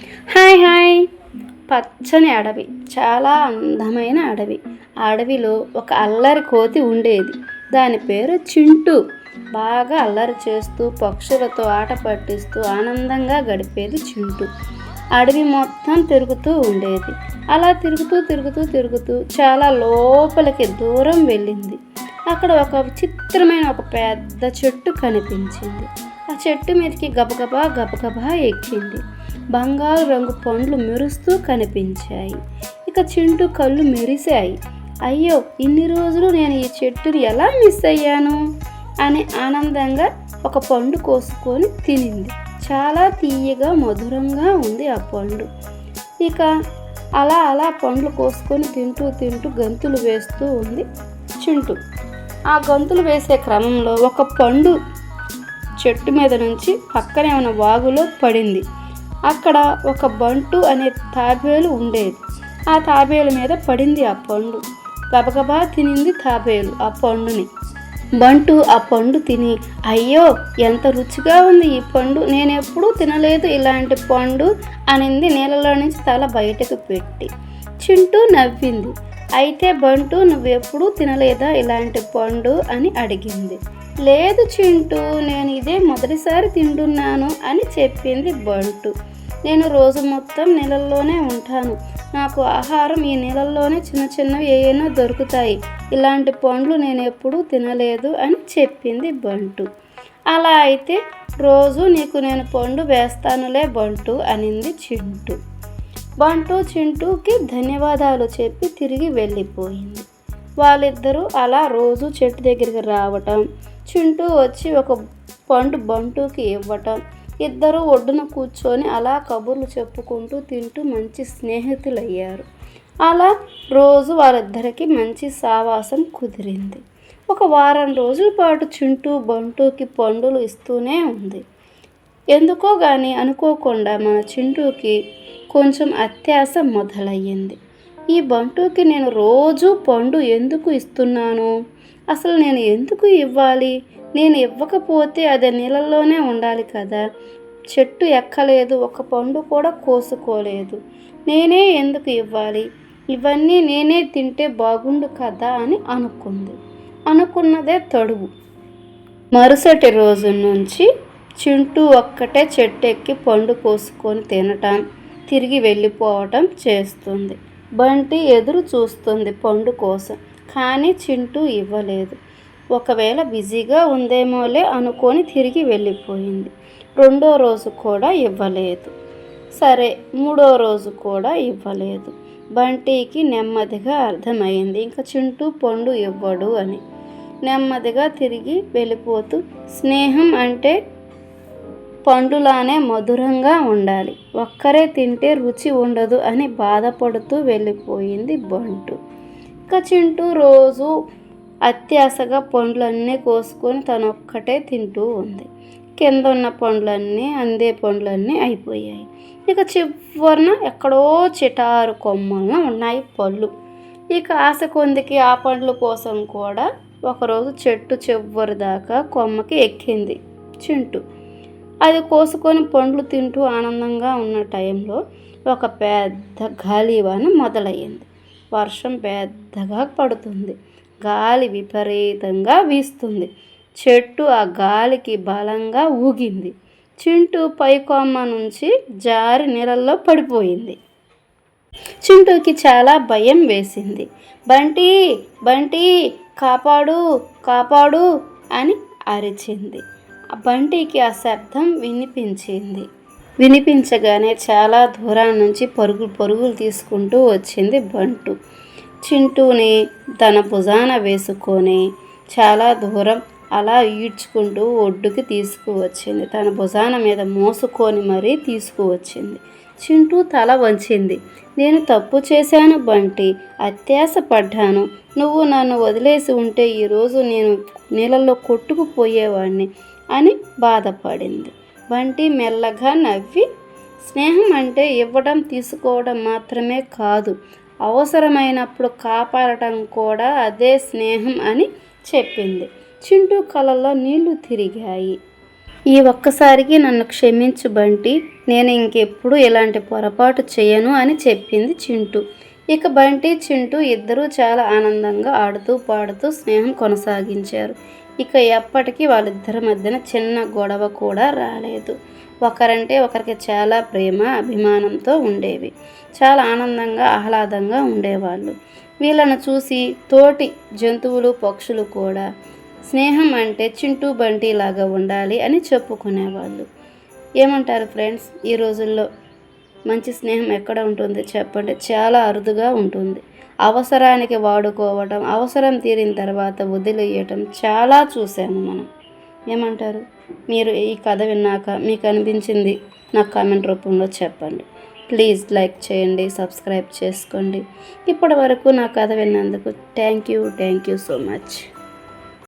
Hi hi. పచ్చని అడవి చాలా అందమైన అడవి. ఆ అడవిలో ఒక అల్లరి కోతి ఉండేది. దాని పేరు చింటూ. బాగా అల్లరి చేస్తూ పక్షులతో ఆట పట్టిస్తూ ఆనందంగా గడిపేది చింటూ. అడవి మొత్తం తిరుగుతూ ఉండేది. అలా తిరుగుతూ తిరుగుతూ తిరుగుతూ చాలా లోపలికి దూరం వెళ్ళింది. అక్కడ ఒక విచిత్రమైన ఒక పెద్ద చెట్టు కనిపించింది. ఆ చెట్టు మీదకి గబగబా గబగబా ఎక్కింది. బంగారు రంగు పండ్లు మెరుస్తూ కనిపించాయి. ఇక చింటూ కళ్ళు మెరిశాయి. అయ్యో ఇన్ని రోజులు నేను ఈ చెట్టుని ఎలా మిస్ అయ్యాను? అని ఆనందంగా ఒక పండు కోసుకొని తినింది. చాలా తీయగా మధురంగా ఉంది ఆ పండు. ఇక అలా అలా పండ్లు కోసుకొని తింటూ తింటూ గంతులు వేస్తూ ఉంది చింటూ. ఆ గంతులు వేసే క్రమంలో ఒక పండు చెట్టు మీద నుంచి పక్కనే ఉన్న వాగులో పడింది. అక్కడ ఒక బంటు అనే తాబేలు ఉండేది. ఆ తాబేలు మీద పడింది ఆ పండు. గబగబా తినింది తాబేలు ఆ పండుని. బంటు ఆ పండు తిని అయ్యో ఎంత రుచిగా ఉంది ఈ పండు. నేను ఎప్పుడూ తినలేదు ఇలాంటి పండు అనింది నీళ్ళలో నుంచి తల బయటకు పెట్టి. చింటూ నవ్వింది. అయితే బంటు నువ్వెప్పుడూ తినలేదా ఇలాంటి పండు? అని అడిగింది. లేదు చింటూ నేను ఇదే మొదటిసారి తింటున్నాను అని చెప్పింది బంటు. నేను రోజు మొత్తం నీళ్ళల్లోనే ఉంటాను. నాకు ఆహారం ఈ నీళ్ళల్లోనే చిన్న చిన్నవి ఏవైనా దొరుకుతాయి. ఇలాంటి పండ్లు నేను ఎప్పుడూ తినలేదు అని చెప్పింది బంటు. అలా అయితే రోజు నీకు నేను పండు వేస్తానులే బంటు అనింది చింటూ. బంటు చింటూకి ధన్యవాదాలు చెప్పి తిరిగి వెళ్ళిపోయింది. వాళ్ళిద్దరూ అలా రోజు చెట్టు దగ్గరికి రావటం చింటూ వచ్చి ఒక పండు బంటుకి ఇవ్వటం. ఇద్దరు ఒడ్డున కూర్చొని అలా కబుర్లు చెప్పుకుంటూ తింటూ మంచి స్నేహితులయ్యారు. అలా రోజు వారిద్దరికీ మంచి సావాసం కుదిరింది. ఒక వారం రోజుల పాటు చింటూ బంటుకి పండులు ఇస్తూనే ఉంది. ఎందుకో కానీ అనుకోకుండా మన చింటూకి కొంచెం అత్యాస మొదలయ్యింది. ఈ బంటుకి నేను రోజు పండు ఎందుకు ఇస్తున్నాను? అసలు నేను ఎందుకు ఇవ్వాలి? నేను ఇవ్వకపోతే అది నీళ్ళల్లోనే ఉండాలి కదా. చెట్టు ఎక్కలేదు ఒక పండు కూడా కోసుకోలేదు. నేనే ఎందుకు ఇవ్వాలి? ఇవన్నీ నేనే తింటే బాగుండు కదా అని అనుకుంది. అనుకున్నదే తడువు. మరుసటి రోజు నుంచి చింటూ ఒక్కటే చెట్టు ఎక్కి పండు కోసుకొని తినటం తిరిగి వెళ్ళిపోవటం చేస్తుంది. బంటి ఎదురు చూస్తుంది పండు కోసం. కానీ చింటూ ఇవ్వలేదు. ఒకవేళ బిజీగా ఉందేమోలే అనుకొని తిరిగి వెళ్ళిపోయింది. రెండో రోజు కూడా ఇవ్వలేదు. సరే మూడో రోజు కూడా ఇవ్వలేదు. బంటికి నెమ్మదిగా అర్థమైంది. ఇంకా చింటూ పండు ఇవ్వడు అని. నెమ్మదిగా తిరిగి వెళ్ళిపోతూ స్నేహం అంటే పండులానే మధురంగా ఉండాలి. ఒక్కరే తింటే రుచి ఉండదు అని బాధపడుతూ వెళ్ళిపోయింది బంటు. ఇక చింటూ రోజు అత్యాశగా పండ్లన్నీ కోసుకొని తనొక్కటే తింటూ ఉంది. కింద ఉన్న పండ్లన్నీ అందే పండ్లన్నీ అయిపోయాయి. ఇక చివరిన ఎక్కడో చిటారు కొమ్మలను ఉన్నాయి పళ్ళు. ఇక ఆశ కొందికి ఆ పండ్ల కోసం కూడా ఒకరోజు చెట్టు చివరి దాకా కొమ్మకి ఎక్కింది చింటూ. అది కోసుకొని పండ్లు తింటూ ఆనందంగా ఉన్న టైంలో ఒక పెద్ద గాలివాన మొదలయ్యింది. వర్షం పెద్దగా పడుతుంది. గాలి విపరీతంగా వీస్తుంది. చెట్టు ఆ గాలికి బలంగా ఊగింది. చింటూ పైకొమ్మ నుంచి జారి నీళ్ళల్లో పడిపోయింది. చింటూకి చాలా భయం వేసింది. బంటి బంటి కాపాడు కాపాడు అని అరిచింది. ఆ బంటికి ఆ శబ్దం వినిపించింది. వినిపించగానే చాలా దూరం నుంచి పరుగు పరుగులు తీసుకుంటూ వచ్చింది బంటు. చింటూని తన భుజాన వేసుకొని చాలా దూరం అలా ఈడ్చుకుంటూ ఒడ్డుకి తీసుకువచ్చింది. తన భుజాన మీద మోసుకొని మరీ తీసుకువచ్చింది. చింటూ తల వంచింది. నేను తప్పు చేశాను బంటి. అత్యాశ పడ్డాను నువ్వు నన్ను వదిలేసి ఉంటే ఈరోజు నేను నీళ్ళల్లో కొట్టుకుపోయేవాడిని అని బాధపడింది. బంటి మెల్లగా నవ్వి స్నేహం అంటే ఇవ్వడం తీసుకోవడం మాత్రమే కాదు. అవసరమైనప్పుడు కాపాడటం కూడా అదే స్నేహం అని చెప్పింది. చింటూ కళ్ళల్లో నీళ్ళు తిరిగాయి. ఈ ఒక్కసారికి నన్ను క్షమించు బంటి నేను ఇంకెప్పుడు ఇలాంటి పొరపాటు చేయను అని చెప్పింది చింటూ. ఇక బంటి చింటూ ఇద్దరూ చాలా ఆనందంగా ఆడుతూ పాడుతూ స్నేహం కొనసాగించారు. ఇక ఎప్పటికీ వాళ్ళిద్దరి మధ్యన చిన్న గొడవ కూడా రాలేదు. ఒకరంటే ఒకరికి చాలా ప్రేమ అభిమానంతో ఉండేవి. చాలా ఆనందంగా ఆహ్లాదంగా ఉండేవాళ్ళు. వీళ్ళను చూసి తోటి జంతువులు పక్షులు కూడా స్నేహం అంటే చింటూ బంటి లాగా ఉండాలి అని చెప్పుకునేవాళ్ళు. ఏమంటారు ఫ్రెండ్స్? ఈ రోజుల్లో మంచి స్నేహం ఎక్కడ ఉంటుంది? చెప్పండి. చాలా అరుదుగా ఉంటుంది. అవసరానికి వాడుకోవటం అవసరం తీరిన తర్వాత వదిలేయటం చాలా చూసాము మనం. ఏమంటారు? మీరు ఈ కథ విన్నాక మీకు అనిపించింది? నాకు కామెంట్ రూపంలో చెప్పండి. ప్లీజ్ లైక్ చేయండి సబ్స్క్రైబ్ చేసుకోండి. ఇప్పటి వరకు నా కథ విన్నందుకు thank you thank you so much.